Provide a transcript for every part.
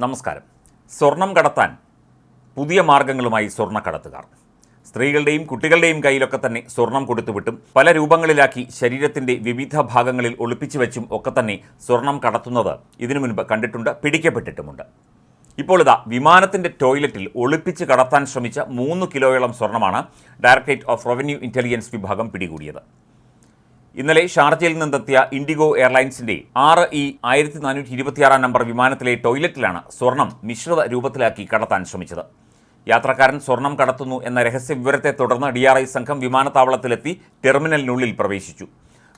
നമസ്കാരം. സ്വർണം കടത്താൻ പുതിയ മാർഗങ്ങളുമായി സ്വർണക്കടത്തുകാർ. സ്ത്രീകളുടെയും കുട്ടികളുടെയും കയ്യിലൊക്കെ തന്നെ സ്വർണം കൊടുത്തുവിട്ടും പല രൂപങ്ങളിലാക്കി ശരീരത്തിന്റെ വിവിധ ഭാഗങ്ങളിൽ ഒളിപ്പിച്ചു വെച്ചും ഒക്കെ തന്നെ സ്വർണം കടത്തുന്നത് ഇതിനു മുൻപ് കണ്ടിട്ടുണ്ട് പിടിക്കപ്പെട്ടിട്ടുമുണ്ട്. ഇപ്പോൾ ഇതാ വിമാനത്തിന്റെ ടോയ്ലറ്റിൽ ഒളിപ്പിച്ച് കടത്താൻ ശ്രമിച്ച മൂന്ന് കിലോയോളം സ്വർണമാണ് ഡയറക്ടറേറ്റ് ഓഫ് റവന്യൂ ഇന്റലിജൻസ് വിഭാഗം പിടികൂടിയത്. ഇന്നലെ ഷാർജയിൽ നിന്നെത്തിയ ഇൻഡിഗോ എയർലൈൻസിന്റെ ആറ് ഇ ആയിരത്തി നാനൂറ്റി ഇരുപത്തിയാറാം നമ്പർ വിമാനത്തിലെ ടോയ്ലറ്റിലാണ് സ്വർണം മിശ്രിത രൂപത്തിലാക്കി കടത്താൻ ശ്രമിച്ചത്. യാത്രക്കാരൻ സ്വർണം കടത്തുന്നു എന്ന രഹസ്യ വിവരത്തെ തുടർന്ന് ഡി ആർ ഐ സംഘം വിമാനത്താവളത്തിലെത്തി ടെർമിനലിനുള്ളിൽ പ്രവേശിച്ചു.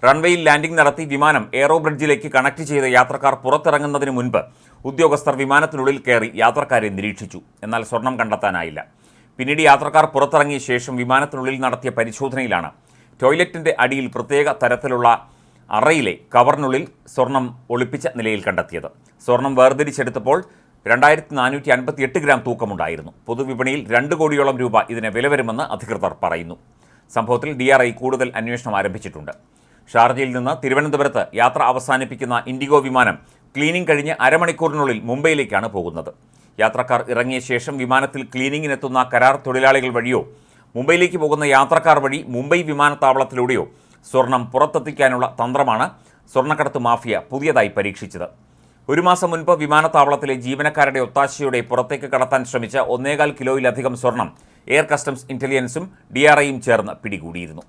റൺവേയിൽ ലാൻഡിംഗ് നടത്തി വിമാനം എയറോ ബ്രിഡ്ജിലേക്ക് കണക്ട് ചെയ്ത യാത്രക്കാർ പുറത്തിറങ്ങുന്നതിന് മുൻപ് ഉദ്യോഗസ്ഥർ വിമാനത്തിനുള്ളിൽ കയറി യാത്രക്കാരെ നിരീക്ഷിച്ചു. എന്നാൽ സ്വർണം കണ്ടെത്താനായില്ല. പിന്നീട് യാത്രക്കാർ പുറത്തിറങ്ങിയ ശേഷം വിമാനത്തിനുള്ളിൽ നടത്തിയ പരിശോധനയിലാണ് ടോയ്ലറ്റിന്റെ അടിയിൽ പ്രത്യേക തരത്തിലുള്ള അറയിലെ കവറിനുള്ളിൽ സ്വർണം ഒളിപ്പിച്ച നിലയിൽ കണ്ടെത്തിയത്. സ്വർണം വേർതിരിച്ചെടുത്തപ്പോൾ രണ്ടായിരത്തി നാനൂറ്റി അൻപത്തി എട്ട് ഗ്രാം തൂക്കമുണ്ടായിരുന്നു. പൊതുവിപണിയിൽ രണ്ട് കോടിയോളം രൂപ ഇതിന് വില വരുമെന്ന് അധികൃതർ പറയുന്നു. സംഭവത്തിൽ ഡി ആർ ഐ കൂടുതൽ അന്വേഷണം ആരംഭിച്ചിട്ടുണ്ട്. ഷാർജയിൽ നിന്ന് തിരുവനന്തപുരത്ത് യാത്ര അവസാനിപ്പിക്കുന്ന ഇൻഡിഗോ വിമാനം ക്ലീനിംഗ് കഴിഞ്ഞ് അരമണിക്കൂറിനുള്ളിൽ മുംബൈയിലേക്കാണ് പോകുന്നത്. യാത്രക്കാർ ഇറങ്ങിയ ശേഷം വിമാനത്തിൽ ക്ലീനിങ്ങിനെത്തുന്ന കരാർ തൊഴിലാളികൾ വഴിയോ മുംബൈയിലേക്ക് പോകുന്ന യാത്രക്കാർ വഴി മുംബൈ വിമാനത്താവളത്തിലൂടെയോ സ്വർണം പുറത്തെത്തിക്കാനുള്ള തന്ത്രമാണ് സ്വർണക്കടത്ത് മാഫിയ പുതിയതായി പരീക്ഷിച്ചത്. ഒരു മാസം മുൻപ് വിമാനത്താവളത്തിലെ ജീവനക്കാരുടെ ഒത്താശയോടെ പുറത്തേക്ക് കടത്താൻ ശ്രമിച്ച ഒന്നേകാൽ കിലോയിലധികം സ്വർണം എയർ കസ്റ്റംസ് ഇന്റലിജൻസും ഡി ചേർന്ന് പിടികൂടിയിരുന്നു.